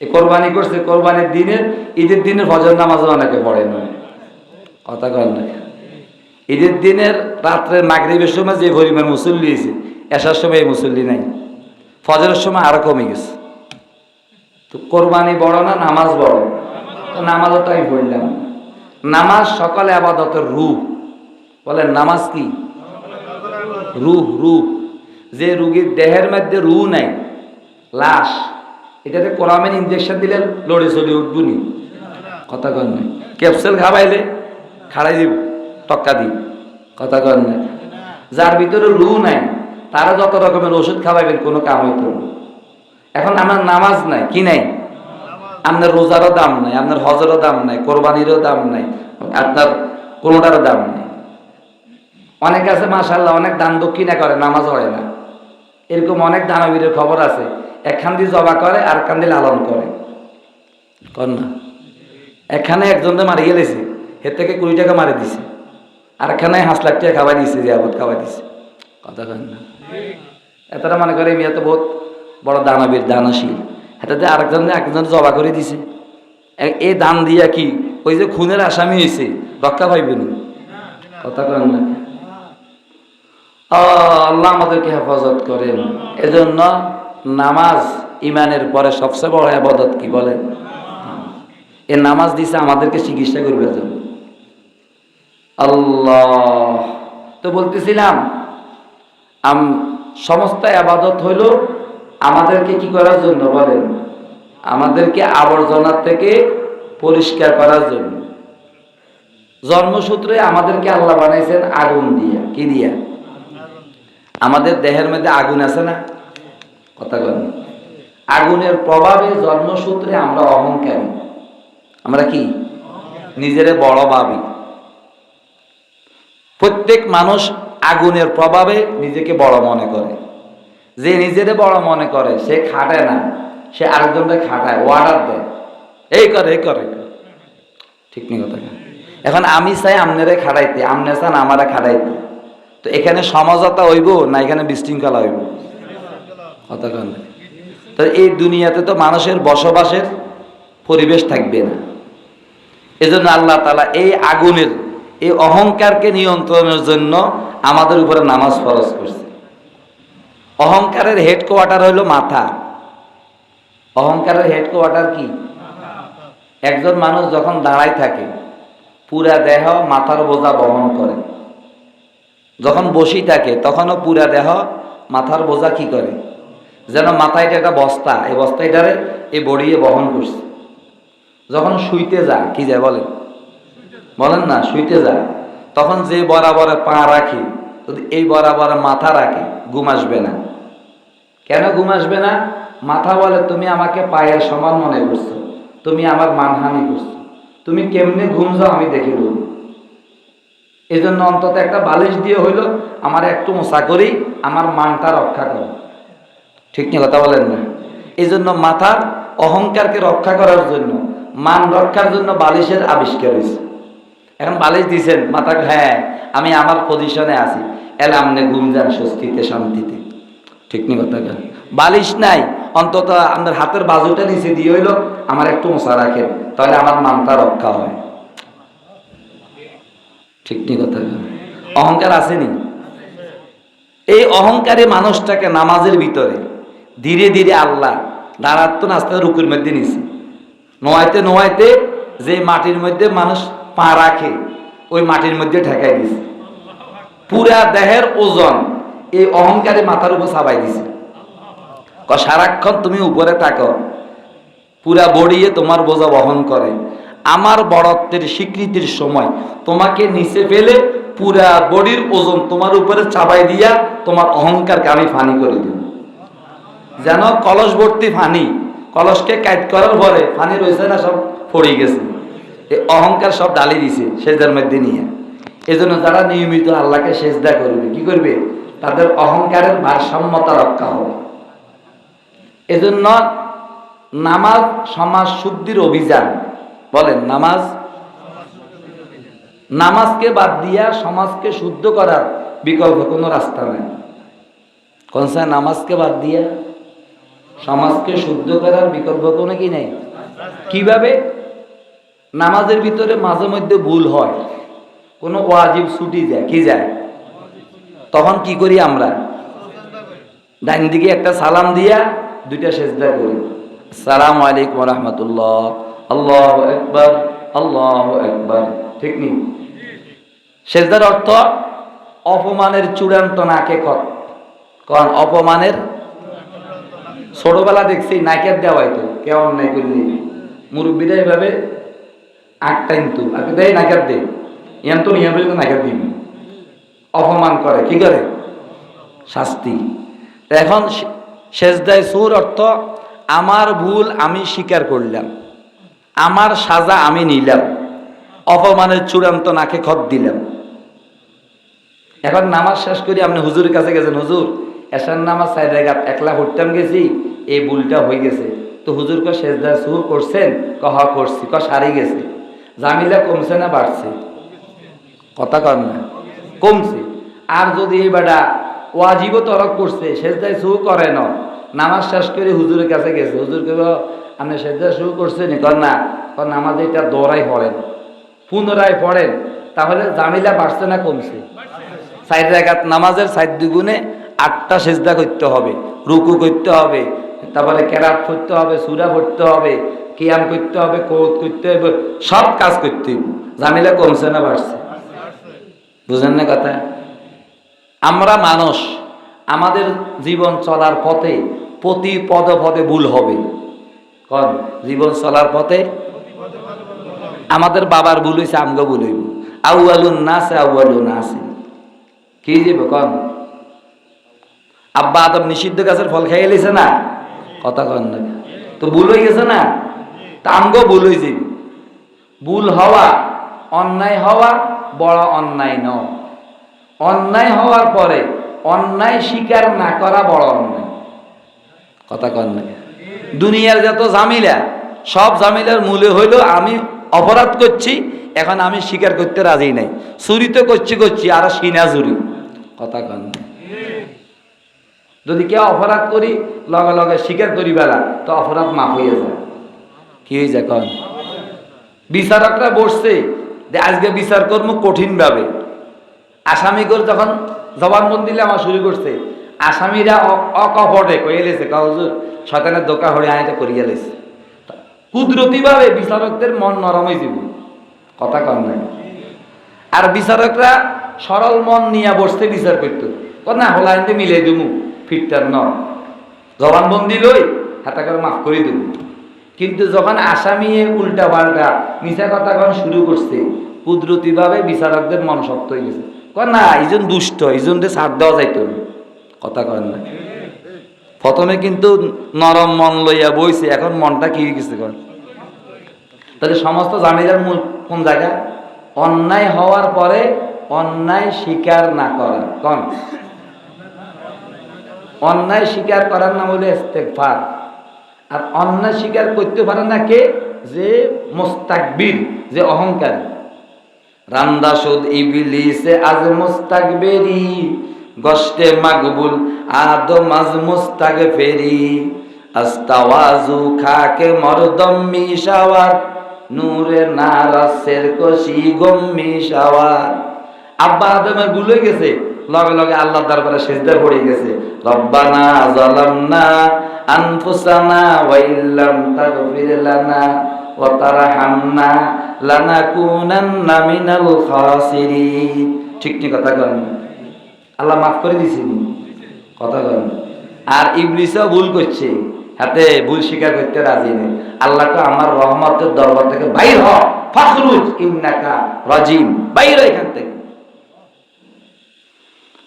এ কোরবানি করছে, কোরবানির দিনের ঈদের দিনের ফজর নামাজ অনেকে পড়ে না। কথা কর না ঈদের দিনের রাত্রে মাগরিবের সময় যে পরিমাণ মুসল্লি হয়েছে, এসার সময় এই মুসল্লি নাই। ফজরের সময় আরও কমে গেছে। তো কোরবানি বড় না নামাজ বড়? তো নামাজও তো আমি পড়লাম। নামাজ সকালে আবাদতের রূপ। বলে নামাজ কি? রূহ রূপ। যে রুগীর দেহের মধ্যে রু নাই, লাশ। এটাতে কোরআমের ইঞ্জেকশন দিলে লড়ে চলে উঠবুনি কথা কন নাই। ক্যাপসুল খাবাইলে খাড়াই দিব, টক্কা দিব কথা কন নাই। যার ভিতরে রু নাই, তারা যত রকমের ওষুধ খাওয়াইবেন, কোনো কাম হইতো না। এখন আমার নামাজ নাই, কি নাই? আপনার রোজারও দাম নাই, আপনার হজেরও দাম নাই, কোরবানিরও দাম নাই, আপনার কোনোটারও দাম নাই। অনেক আছে মাশাল্লাহ অনেক দান দক্ষিণা করে, নামাজ হয় না। এরকম অনেক দানবীরের খবর আছে। একখান দিয়ে জবা করে, আর খান দিয়ে লালন করে। কর না। এখানে একজনকে মারি গেলেছে এর থেকে কুড়ি টাকা মারি দিছে। আর এখানে হাঁস লাখ টাকা খাওয়াই যে আবাদ খাওয়াই দিছে। কথা কন না। এতটা মনে করে মেয়ে তো বহুত বড় দানবীর, দানশীল। এটাতে আরেকজন একজন জবা করে দিছে। এই দান দিয়া কি? ওই যে খুনের আসামি হয়েছে রক্ষা পাইবেন কথা কন না। আল্লাহ আমাদেরকে হেফাজত করেন। এজন্য নামাজ ইমানের পরে সবচেয়ে বড় আবাদত কি বলে? এ নামাজ দিছে আমাদেরকে চিকিৎসা করবে জন্য আল্লাহ। তো বলতেছিলাম, আম, সমস্ত আবাদত হইল আমাদেরকে কি করার জন্য বলেন? আমাদেরকে আবর্জনার থেকে পরিষ্কার করার জন্য। জন্মসূত্রে আমাদেরকে আল্লাহ বানাইছেন আগুন দিয়া। কি দিয়া? আমাদের দেহের মধ্যে আগুন আছে না? কথা বলেন আগুনের প্রভাবে জন্মসূত্রে আমরা অহংকারী। আমরা কি? নিজেরে বড় ভাবি। প্রত্যেক মানুষ আগুনের প্রভাবে নিজেকে বড় মনে করে। যে নিজেরে বড় মনে করে, সে খাটায় না। সে আরেকজনকে খাটায় অর্ডার দেয়। এই করে এই করে ঠিক নেই কথা এখন আমি চাই আমনেরে খাটাইতে, আমনে চান আমারে খাটাইতে। তো এখানে সমাজতা হইব না এখানে বিশৃঙ্খলা হইব? তো এই দুনিয়াতে তো মানুষের বসবাসের পরিবেশ থাকবে না। এজন্য আল্লাহ তালা এই আগুনের, এই অহংকারকে নিয়ন্ত্রণের জন্য আমাদের উপরে নামাজ ফরজ করছে। অহংকারের হেডকোয়ার্টার হইল মাথা। অহংকারের হেডকোয়ার্টার কি? একজন মানুষ যখন দাঁড়াই থাকে, পুরা দেহ মাথার বোঝা বহন করে। যখন বসি থাকে, তখনও পুরা দেহ মাথার বোঝা কি করে? যেন মাথায় একটা বস্তা, এই বস্তাটারে এই বড়িয়ে বহন করছে। যখন শুইতে যা কি যায় বলেন? বলেন না, শুইতে যা তখন যে বরাবরে পা রাখি, যদি এই বরাবরে মাথা রাখি, ঘুম আসবে না। কেন ঘুম আসবে না? মাথা বলে, তুমি আমাকে পায়ের সমান মনে করছ, তুমি আমার মানহানি করছ, তুমি কেমনে ঘুম যাও আমি দেখে নেব। এই জন্য অন্তত একটা বালিশ দিয়ে হইল, আমার একটু মশা করি, আমার মানটা রক্ষা করো। ঠিক নিয়ে কথা বলেন না। এই জন্য মাথার অহংকারকে রক্ষা করার জন্য, মান রক্ষার জন্য বালিশের আবিষ্কার হয়েছে। এখন বালিশ দিছেন মাথাকে হ্যাঁ আমি আমার পজিশনে আছি। এলে আপনি ঘুম যান স্বস্তিতে, শান্তিতে। ঠিক নি কথা কেন বালিশ নাই, অন্তত আপনার হাতের বাজুটা নিচে দিয়ে হইল, আমার একটু মশা রাখেন, তাহলে আমার মানটা রক্ষা হয়। ঠিক নি কথা কেন অহংকার আসেনি। এই অহংকারী মানুষটাকে নামাজের ভিতরে ধীরে ধীরে আল্লাহ দাঁড়াতো নাস্তা রুকুর মধ্যে নিছে। নোয়াইতে নোয়াইতে যে মাটির মধ্যে মানুষ পা রাখে, ওই মাটির মধ্যে ঠেকাই দিছে। পুরা দেহের ওজন এই অহংকারে মাথার উপর সাবাই দিছে। ক সারাক্ষণ তুমি উপরে থাকো, পুরা বড়িয়ে তোমার বোঝা বহন করে। আমার বড়ত্বের স্বীকৃতির সময় তোমাকে নিচে ফেলে পুরা বডির ওজন তোমার উপরে চাপাই দিয়া তোমার অহংকারকে আমি ফানি করে দেব। যেন কলস ভর্তি ফানি, কলসকে কাইট করার পরে ফানি রয়েছে না সব পড়ে গেছে। এই অহংকার সব ডালি দিছে সেজদার মধ্যে নিয়ে। এজন্য যারা নিয়মিত আল্লাহকে সেজদা করবে, কি করবে? তাদের অহংকারের ভারসাম্যতা রক্ষা হবে। এজন্য নামাজ সমাজ শুদ্ধির অভিযান। বলেন, নামাজ। নামাজকে বাদ দিয়া সমাজকে শুদ্ধ করার বিকল্প কোনো রাস্তা নেই। কোন সায় নামাজকে বাদ দিয়া সমাজকে শুদ্ধ করার বিকল্প কোনো কি নেই? কীভাবে? নামাজের ভিতরে মাঝে মধ্যে ভুল হয়। কোনো ওয়াজিব ছুটি যায়, কি যায়? তখন কি করি আমরা? ডাইন দিকে একটা সালাম দিয়া দুইটা সেজদা করি। সালাম আলাইকুম রহমতুল্লাহ আল্লাহ একবার আল্লাহ একবার ঠিক নেই সেজদার অর্থ অপমানের চূড়ান্ত নাকে কর। কারণ অপমানের ছোটবেলা দেখছি নাকের দেওয়াই তো কে অন্যায় করলি মুরব্বীরা এভাবে আটটাইন তো আর দেয় নাকের দে ইয়ান তো নিয়ম বলে নাকের দিবি অপমান করে, কি করে? শাস্তি। এখন সেজদায় সুর অর্থ, আমার ভুল আমি স্বীকার করলাম, আমার সাজা আমি নিলাম, অপমানের চূড়ান্ত নাকে খত দিলাম। এখন নামাজ শেষ করি, আপনি হুজুরের কাছে গেছেন, হুজুর এসার নামাজ সাইড রেগাত একলা পড়তাম গেছি, এই ভুলটা হয়ে গেছে। তো হুজুর ক সেজদা সুর করছেন? ক হ করছি। ক সারি গেছে। জামিলা কমছে না, বাড়ছে। কথা কর না। কমছে। আর যদি এই বেটা ওয়াজিব তরক করছে, সেজদায় শু করে না। নামাজ শেষ করে হুজুরের কাছে গেছে। হুজুর কেব আপনি সেজদা শু করছেন কর না। কর নামাজ এটা দৌড়াই পড়েন। পুনরায় পড়েন। তাহলে জামিলা বাড়ছে না, কমছে। সাইড জায়গাত নামাজের সাইড দুগুণে আটটা সেজদা করতে হবে, রুকু করতে হবে, তারপরে কেরাত করতে হবে, সুরা পড়তে হবে, কিয়াম করতে হবে কৌত করতে হবে, সব কাজ করতে হবে। জামিলা কমছে না বাড়ছে? বুঝেন না কথা? আমরা মানুষ, আমাদের জীবন চলার পথে প্রতি পদে পদে ভুল হবে। কন? জীবন চলার পথে আমাদের বাবার ভুল হয়েছে আমগো ভুল হইব। আউয়ালুন নাসে আউয়ালুন নাসে। কি যাবে কন? আব্বা আদম নিষিদ্ধ গাছের ফল খাইয়ে লিছে না? কথা কন না। তো ভুল হয়ে গেছে না? তা আমগো ভুল হয়ে যাবে ভুল হওয়া অন্যায় হওয়া বড় অন্যায় ন অন্যায় হওয়ার পরে অন্যায় স্বীকার না করা বড় অন্যায়। কথা কন না। দুনিয়ার যত জামিলা সব জামিলার মূলে হইল আমি অপরাধ করছি, এখন আমি স্বীকার করতে রাজি নাই। চুরি তো করছি করছি, আর সিনা চুরি। কথা কন না। যদি কেউ অপরাধ করি, লগে লগে স্বীকার করি বেলা, তো অপরাধ মাফ হয়ে যায়। কি হয়ে যায় কন? বিচারকরা বসছে যে আজকে বিচার কর্ম কঠিনভাবে। আসামি করে যখন জবানবন্দি আমার শুরু করছে, আসামিরা অকপটে কয়ে লেছে কাউজুর শয়তানের দোকা হরে আয়টা করিয়া লেছে। কুদরতিভাবে বিচারকদের মন নরম হয়ে যাব কথা কম নাই। আর বিচারকরা সরল মন নিয়ে বসতে বিচার করতো। না হলাইতে মিলাই দেবো ফিরতার ন। জবানবন্দি লই হাতা করে মাফ করে দেবো। কিন্তু যখন আসামি উল্টা পাল্টা মিশা কথা কখন শুরু করছে কুদরতিভাবে বিচারকদের মন শক্ত হয়ে গেছে। কয় না এইজন দুষ্ট এইজনকে ছাড় দেওয়া যাইতো কথা কন না। প্রথমে কিন্তু নরম মন লইয়া বইছে, এখন মনটা কি গেছে কন? তাহলে সমস্ত জামিলার মূল কোন জায়গা? অন্যায় হওয়ার পরে অন্যায় স্বীকার না করা। কন? অন্যায় স্বীকার করার নাম হলো ইস্তেগফার। আর অন্যায় স্বীকার করতে পারে না কে? যে মোস্তাকবীর, যে অহংকার। ইবিলিসে আজ মোস্তাকবেরি গষ্টে মুস্তাক ফেরি আস্তাওয়াজু খাকে মরদম মিশাওয়ার, নূরে নারাসের আব্বা আদমের ভুল গেছে, লগে লগে আল্লাহ দরবারে সেজদা পড়ে গেছে। রব্বানা জালামনা আনফুসানা তাগফির লানা ওয়া তারহামনা লানাকুনান্না মিনাল খাসিরিন। ঠিক কথা কন। আল্লাহ মাফ করে দিছেন কথা কন। আর ইবলিসও ভুল করছে। হাতে ভুল স্বীকার করতে রাজি নেই। আল্লাহ তো আমার রহমতের দরবার থেকে বাইর হ। ফখরুজ ইন্নাকা রাজিম। বাইর এখান থেকে।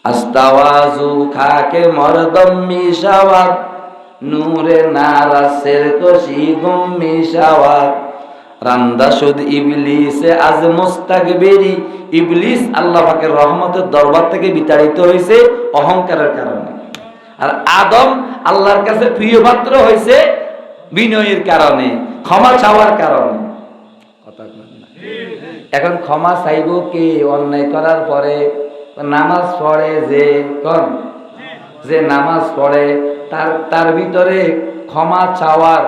আস্তাওয়াজু খাকে মরদম মিশাওয়াত, নূরে নারাসের কশি গুম মিশাওয়াত। রান্দা সুদ ইবলিসে আজ মুস্তাকবিরি, ইবলিস আল্লাহ পাকের রহমতের দরবার থেকে বিতাড়িত হয়েছে অহংকারের কারণে। আর আদম আল্লাহর কাছে প্রিয় পাত্র হয়েছে বিনয়ের কারণে, ক্ষমা চাওয়ার কারণে। এখন ক্ষমা চাইব কে? অন্যায় করার পরে নামাজ পড়ে যে কন যে নামাজ পড়ে, তার তার ভিতরে ক্ষমা চাওয়ার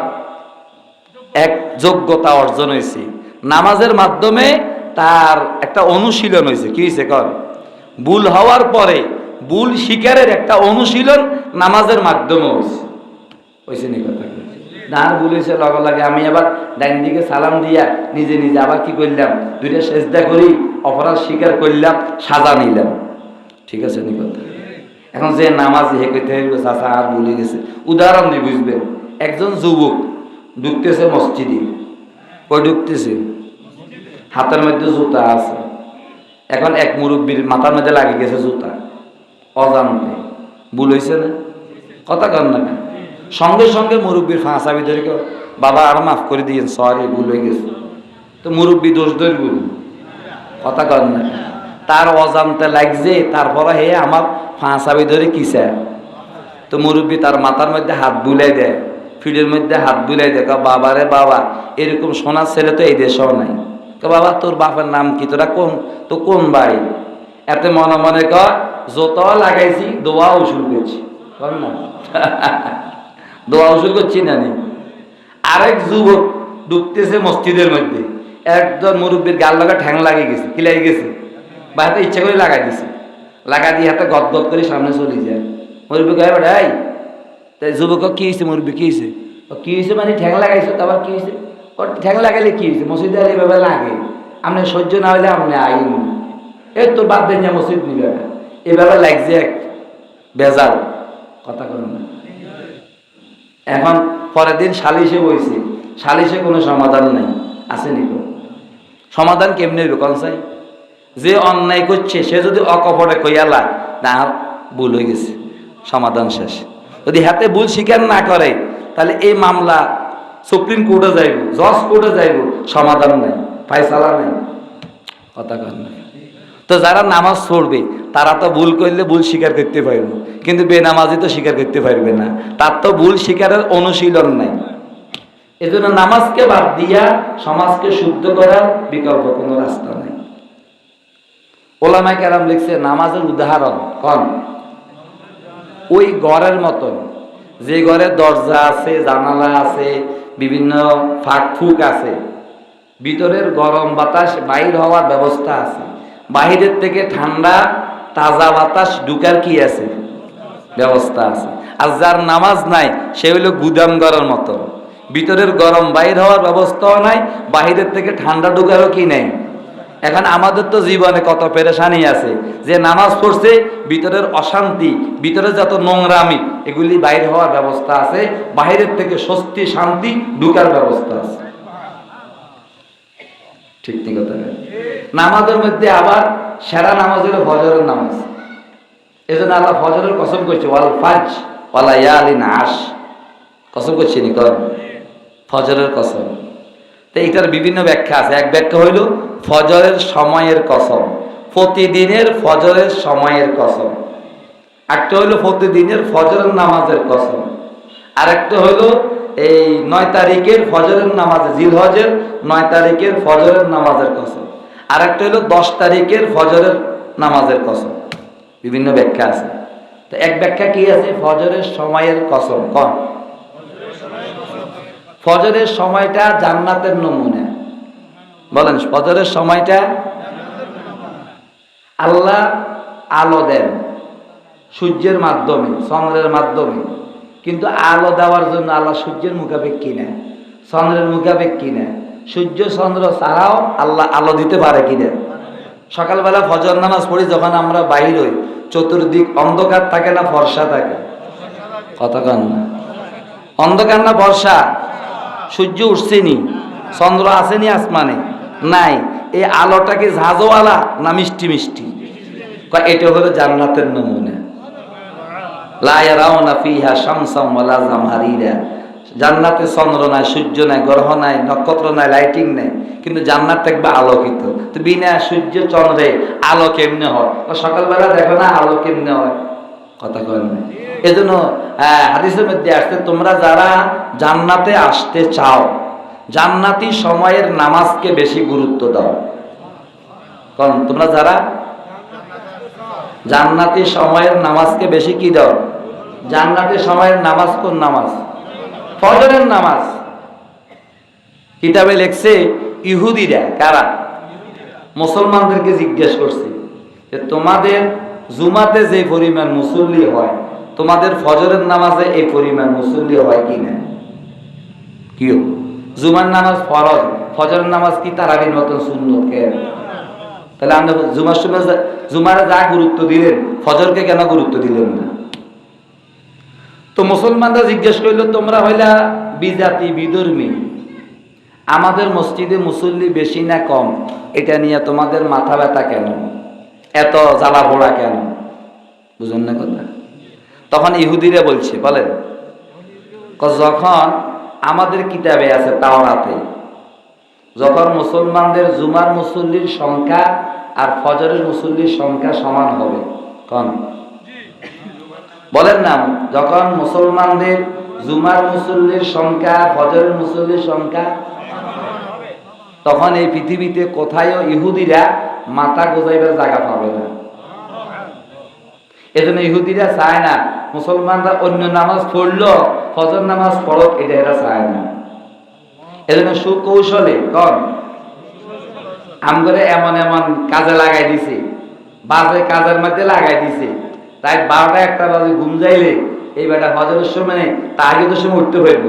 এক যোগ্যতা অর্জন হয়েছে। নামাজের মাধ্যমে তার একটা অনুশীলন হয়েছে। কি হয়েছে কর ভুল হওয়ার পরে ভুল শিকারের একটা অনুশীলন নামাজের মাধ্যমে হয়েছে। হয়েছে নি কথা ভুল হয়েছে, লগে লাগে আমি আবার ডাইন দিকে সালাম দিয়া নিজে নিজে আবার কি করলাম? দুইটা সেজদা করি, অপরাধ স্বীকার করলাম, সাজা নিলাম। ঠিক আছে নি কথা? এখন যে নামাজ হে করতে হইব, চাচা, আর ভুলে গেছে। উদাহরণ দিয়ে বুঝবেন। একজন যুবক ঢুকতেছে মসজিদে। কই ঢুকতেছে? হাতের মধ্যে জুতা আছে। এখন এক মুরব্বীর মাথার মধ্যে লাগে গেছে জুতা। অজান্তে। ভুল হয়েছে না? কথা কর না কেন? সঙ্গে সঙ্গে মুরব্বীর ফাঁসা ভিতরে বাবা, আর মাফ করে দিয়েন সরি ভুল হয়ে গেছে। তো মুরব্বী দোষ ধরব কথা কর না। তার অজান্তে লাগছে, তারপরে হে আমার ফাঁসা ভিতরে কিসে তো মুরব্বী তার মাথার মধ্যে হাত বুলাই দেয়, ফিডের মধ্যে হাত বুলাই দেয় বাবা রে বাবা, এরকম সোনার ছেলে তো এই দেশেও নাই। বাবা, তোর বাপের নাম কি? তোরা কোন, তো কোন বাড়ি এতে মনে মনে কয়, যত লাগাইছি দোয়া উসুল করছি। কর না? দোয়া উসুল করছি না। নি আরেক যুবক ঢুকতেছে মসজিদের মধ্যে। একজন মুরব্বীর গাল লাগা ঠ্যাং লাগিয়ে গেছে, কি গেছে? বা হাতে ইচ্ছা করে লাগাই দিছে। লাগাই দিয়ে হাতে গদ গদ করে সামনে চলে যায়। মুরব্বী বেটা এই তাই যুবক, কি হয়েছে মুরব্বী, কি হয়েছে কি হয়েছে মানে ঠ্যাং লাগাইছো তারপর কি হয়েছে ও ঠ্যাং লাগাইলে কি হয়েছে মসজিদে আর এভাবে লাগে। আপনি সহ্য না হলে আপনি আইন। এই তোর বাদ দেন মসজিদ নিবে না। এভাবে লাগছে এক বেজাল। কথা করেন না। এখন পরের দিন সালিশে বইছে। সালিশে কোনো সমাধান নাই। আসেনি তো। সমাধান কেমনি হইব কনসাই যে অন্যায় করছে, সে যদি অকপটে কইয়ালা না, ভুল হয়ে গেছে। সমাধান শেষ। যদি হাতে ভুল স্বীকার না করে, তাহলে এই মামলা সুপ্রিম কোর্টে যাইব, জজ কোর্টে যাইব, সমাধান নাই ফাইসালা নাই। কথা কর তো যারা নামাজ পড়বে তারা তো ভুল করলে ভুল স্বীকার করতে পারবে। কিন্তু বেনামাজি তো স্বীকার করতে পারবে না। তার তো ভুল স্বীকারের অনুশীলন নাই। এজন্য নামাজকে বাদ দিয়া সমাজকে শুদ্ধ করার বিকল্প কোনো রাস্তা নাই। ওলামায় কেরাম লিখছে, নামাজের উদাহরণ কন। ওই ঘরের মতন। যে ঘরে দরজা আছে, জানালা আছে, বিভিন্ন ফাঁক ফুক আছে, ভিতরের গরম বাতাস বাইর হওয়ার ব্যবস্থা আছে। বাহিরের থেকে ঠান্ডা তাজা বাতাস ঢুকার কি আছে? ব্যবস্থা আছে। আর যার নামাজ নাই, সে হইল গুদাম ঘরের মতো। ভিতরের গরম বাইর হওয়ার ব্যবস্থাও নাই, বাহিরের থেকে ঠান্ডা ঢুকারও কি নেই? এখন আমাদের তো জীবনে কত পেরেশানি আছে। যে নামাজ পড়ছে, ভিতরের অশান্তি, ভিতরে যত নোংরামি, এগুলি বাইরে হওয়ার ব্যবস্থা আছে, বাহিরের থেকে স্বস্তি, শান্তি ঢুকার ব্যবস্থা আছে। ঠিক ঠিক কথা নামাজের মধ্যে আবার সেরা নামাজ হলো ফজরের নামাজ। এজন্য আল্লাহ ফজরের কসম করছে, ওয়াল ফাজ ওয়ালা ইয়ালিন আশ কসম করছে নি ফজরের কসম। তো এটার বিভিন্ন ব্যাখ্যা আছে। এক ব্যাখ্যা হইল ফজরের সময়ের কসম। প্রতিদিনের ফজরের সময়ের কসম। একটা হইল প্রতিদিনের ফজরের নামাজের কসম। আর একটা হইল এই নয় তারিখের ফজরের নামাজ জিলহজের নয় তারিখের ফজরের নামাজের কসম। আর একটা হলো দশ তারিখের ফজরের নামাজের কসম। বিভিন্ন ব্যাখ্যা আছে। তো এক ব্যাখ্যা কি আছে? ফজরের সময়ের কসম কন ফজরের সময়টা জান্নাতের নমুনা। বলেন, ফজরের সময়টা আল্লাহ আলো দেন সূর্যের মাধ্যমে, চন্দ্রের মাধ্যমে। কিন্তু আলো দেওয়ার জন্য আল্লাহ সূর্যের মুখাপেক্ষী না চন্দ্রের মুখাপেক্ষী না সূর্য, চন্দ্র ছাড়াও আল্লাহ আলো দিতে পারে কিনা। সকালবেলা ফজর নামাজ পড়ি যখন আমরা বাহির হই, চতুর্দিক অন্ধকার থাকে না, ফর্সা থাকে। কন না। অন্ধকার না বর্ষা সূর্য উঠছেনি চন্দ্র আসেনি আসমানে? নাই। এই আলোটা কি ঝাঁঝওয়ালা না মিষ্টি মিষ্টি? এটা হলো জান্নাতের নমুনা। জান্নাতে চন্দ্র নাই, সূর্য নাই, গ্রহ নাই, নক্ষত্র নাই, লাইটিং নাই, কিন্তু জান্নাত থাকবে আলোকিত। তো বিনা সূর্য চন্দ্রে আলো কেমনে হয়? সকালবেলা দেখো না আলো কেমনে হয়? কথা কয় না। এজন্য হাদিসের মধ্যে আসতে তোমরা যারা জান্নাতে আসতে চাও, জান্নাতি সময়ের নামাজকে বেশি গুরুত্ব দাও। কারণ তোমরা যারা জান্নাতি সময়ের নামাজকে বেশি কি দাও? জান্নাতি সময়ের নামাজ কোন নামাজ? ফজরের নামাজ। কিতাবে লেখছে ইহুদিরা, কারা? মুসলমানদেরকে জিজ্ঞেস করছে যে, তোমাদের জুমাতে যে পরিমাণ মুসল্লি হয়, তোমাদের ফজরের নামাজে এই পরিমাণ মুসল্লি হয় কি না কিও? জুমার নামাজ ফরজ, ফজরের নামাজ কি তারাবির মতন সুন্নত কে? তাহলে আমরা জুমার সময় জুমারে যা গুরুত্ব দিলেন, ফজরকে কেন গুরুত্ব দিলেন না? তো মুসলমানরা জিজ্ঞেস করল, তোমরা হইলা বিজাতি, বিধর্মী? আমাদের মসজিদে মুসল্লি বেশি না কম? এটা নিয়ে তোমাদের মাথা ব্যথা কেন? এত জ্বালা পোড়া কেন? বুঝুন না কথা? তখন ইহুদিরা বলছে, বলেন যখন আমাদের কিতাবে আছে তাওরাতে, যখন মুসলমানদের জুমার মুসল্লির সংখ্যা আর ফজরের মুসল্লির সংখ্যা সমান হবে, কন? বলেন না, যখন মুসলমানদের জুমার মুসল্লির সংখ্যা, ফজরের মুসল্লির সংখ্যা, তখন এই পৃথিবীতে কোথায়ও ইহুদিরা মাথা গোজাইবার জায়গা পাবে না। এজন্য ইহুদিরা চায় না, মুসলমানরা অন্য নামাজ পড়ল, ফজর নামাজ পড়ক, এটা এরা চায় না। এজন্য সুকৌশলে, কন? আমগরে এমন এমন কাজে লাগাই দিছে, বাজে কাজের মধ্যে লাগাই দিছে। তাই বারোটা একটা বাজে ঘুম যাইলে এই বেটা ফজরের সময় তাহাজের সময় উঠতে হইব।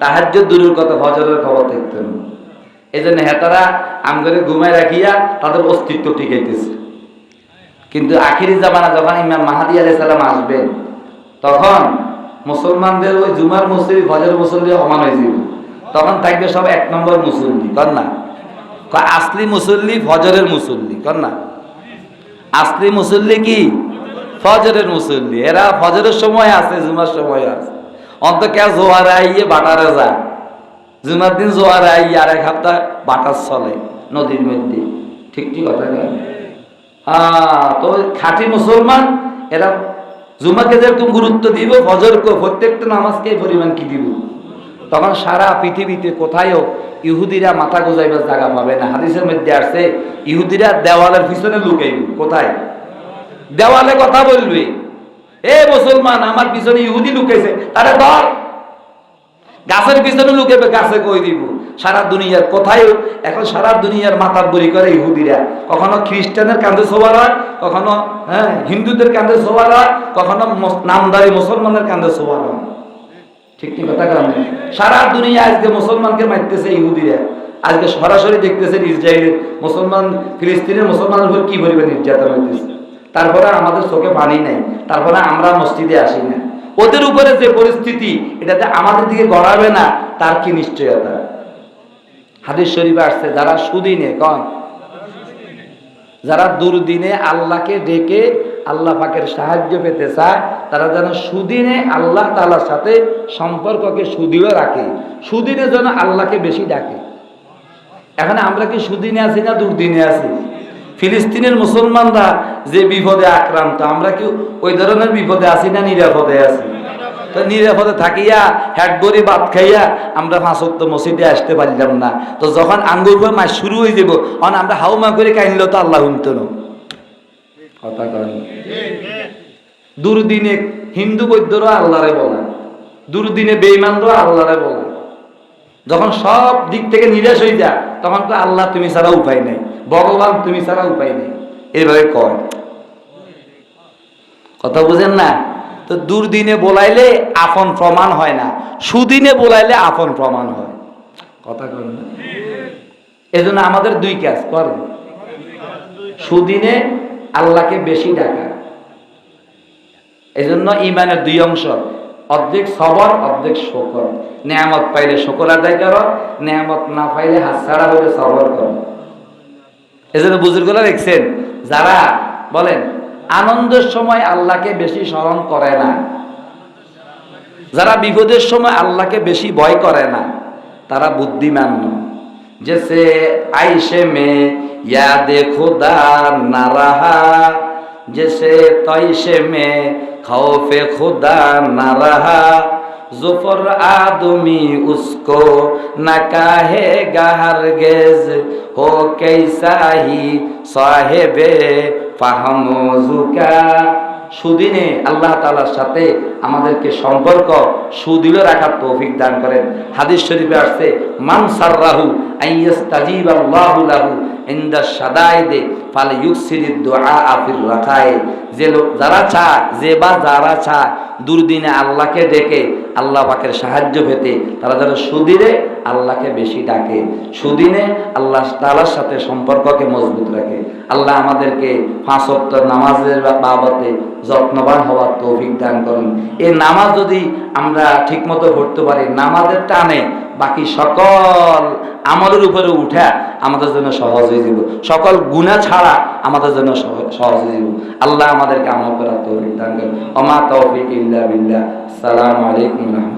তাহাজ্য দূরের কথা হজরের খবর থাকতো না। এই জন্য হেতারা আমগরে ঘুমায় রাখিয়া তাদের অস্তিত্ব টিকাইতেছে। কিন্তু আখিরি জামানা যখন ইমাম মাহাদি আলাই সালাম আসবেন, তখন মুসলমানদের ওই জুমার মুসলিম ফজর মুসল্লি সমান হয়ে যাবে তখন থাকবে সব এক নম্বর মুসল্লি, কর না? আসলি মুসল্লি ফজরের মুসল্লি কর না? আসলি মুসল্লি কি? ফজরের মুসল্লি। এরা ফজরের সময় আছে, জুমার সময় আছে। অন্ত কে জোয়ারে আইয়ে বাটারে যায়। জুমার দিন জোয়ারে আইয়ে আর এক সপ্তাহ বাটার চলে নদীর মধ্যে। ঠিক ঠিক কথা হ্যাঁ তো খাঁটি মুসলমান, এরা জুমাকে যেরকম গুরুত্ব দিব, ফজর প্রত্যেকটা নামাজকে পরিমাণ কি দিব? তখন সারা পৃথিবীতে কোথায়ও ইহুদিরা মাথা গোজাইবার জায়গা পাবে না। হাদিসের মধ্যে আসছে, ইহুদিরা দেওয়ালের পিছনে লুকাইব। কোথায়? দেওয়ালে কথা বলবে। এ মুসলমান, আমার পিছনে ইহুদি লুকাইছে তারে ধর। গাছের পিছনে লুকেবে, গাছে কই দিব? সারা দুনিয়ার কোথায়? এখন সারা দুনিয়ার মাথার বড়ি করে ইহুদিরা। কখনো খ্রিস্টানের কান্দে সবার হয়, কখনো হ্যাঁ হিন্দুদের কান্দে সবার হয়, কখনো নামদারি মুসলমানের কান্দে সবার হয়। ঠিক ঠিক কথা কারণ সারা দুনিয়া আজকে মুসলমানকে মারতেছে ইহুদিরা। আজকে সরাসরি দেখতেছেন ইসরায়েলের মুসলমান, ফিলিস্তিনের মুসলমানের উপর কি পরিমাণ নির্যাতন হইতেছে? তারপরে আমাদের চোখে পানি নাই। তারপরে আমরা মসজিদে আসি না। ওদের উপরে যে পরিস্থিতি, এটাতে আমাদের দিকে গড়াবে না, তার কি নিশ্চয়তা? হাদিস শরীফে আসছে, যারা সুদিনে, কন? যারা দুর্দিনে আল্লাহকে ডেকে আল্লাহ পাকের সাহায্য পেতে চায়, তারা যেন সুদিনে আল্লাহ তাআলার সাথে সম্পর্ককে সুদৃঢ় রাখে। সুদিনে যেন আল্লাহকে বেশি ডাকে। এখন আমরা কি সুদিনে আছি না দুর্দিনে আছি? ফিলিস্তিনের মুসলমানরা যে বিপদে আক্রান্ত, আমরা কি ওই ধরনের বিপদে আছি না নিরাপদে আছি? তো নিরাপদে থাকিয়া হ্যাট গড়ি ভাত খাইয়া আমরা ফাঁসক্ত মসজিদে আসতে পারলাম না। তো যখন আঙ্গুর বা মাস শুরু হয়ে যাব তখন আমরা হাউমা করে কাইনলো তো আল্লাহ শুনতো না। কথা কন। দুর্দিনে হিন্দু বৈদ্যরা আল্লাহরে বলা, দুর্দিনে বেইমানরা আল্লাহরে বলা। যখন সব দিক থেকে নিরাশ হয়ে যায় তখন তো আল্লাহ তুমি ছাড়া উপায় নেই। ভগবান তুমি ছাড়া উপায় নেই। এইভাবে কয়। কথা বুঝেন না? তো দুর্দিনে বলাইলে আপন প্রমাণ হয় না। সুদিনে বলাইলে আপন প্রমাণ হয়। কথা করেন না? এজন্য আমাদের দুই কাজ করেন সুদিনে আল্লাহকে বেশি ডাকা। এজন্য ইমানের দুই অংশ, অর্ধেক সবর, অর্ধেক শকর। নেয়ামত পাইলে শকর আদায় করো, নেয়ামত না পাইলে হাত ছাড়া হলে সবর করো। এজন্য বুজুর্গরা দেখছেন, যারা বলেন, আনন্দের সময় আল্লাহকে বেশি স্মরণ করে না, যারা বিপদের সময় আল্লাহকে বেশি ভয় করে না, তারা বুদ্ধিমান যেসে আইসে মে, ইয়াদে খোদা নারাহা যেসে তৈসে মে, খাওফে খোদা নারাহা जुफर आदमी उसको न कहेगा हरगिज हो कैसा ही साहेब फहमोजू का সুদিনে আল্লাহ তাআলার সাথে আমাদেরকে সম্পর্ক সুদৃঢ় রাখার তৌফিক দান করেন হাদিস শরীফে আসছে মান সাররাহু আইয়াস্তাজিব আল্লাহু লাহু ইনদা সাদাইদে ফাল ইউকসিরিদ দুআ আফির রাখায় যে লোক যারা চায় যে বা যারা চায় দুর্দিনে আল্লাহকে ডেকে, আল্লাহ পাকের সাহায্য পেতে, তারা যারা সুদিনে আল্লাহকে বেশি ডাকে। সুদিনে আল্লাহ তালার সাথে সম্পর্ককে মজবুত রাখে। আল্লাহ আমাদেরকে ওয়াক্ত নামাজের বাবতে যত্নবান হওয়ার তৌফিক দান করুন। এই নামাজ যদি আমরা ঠিকমতো পড়তে পারি, নামাজের টানে বাকি সকল আমলের উপরে উঠা আমাদের জন্য সহজ হয়ে যাব। সকল গুণা ছাড়া আমাদের জন্য সহ- সহজ হয়ে যাব। আল্লাহ আমাদেরকে আমল করার তৌফিক দান অমা তৌফিক ইল্লা বিল্লাহ। আসসালামু আলাইকুম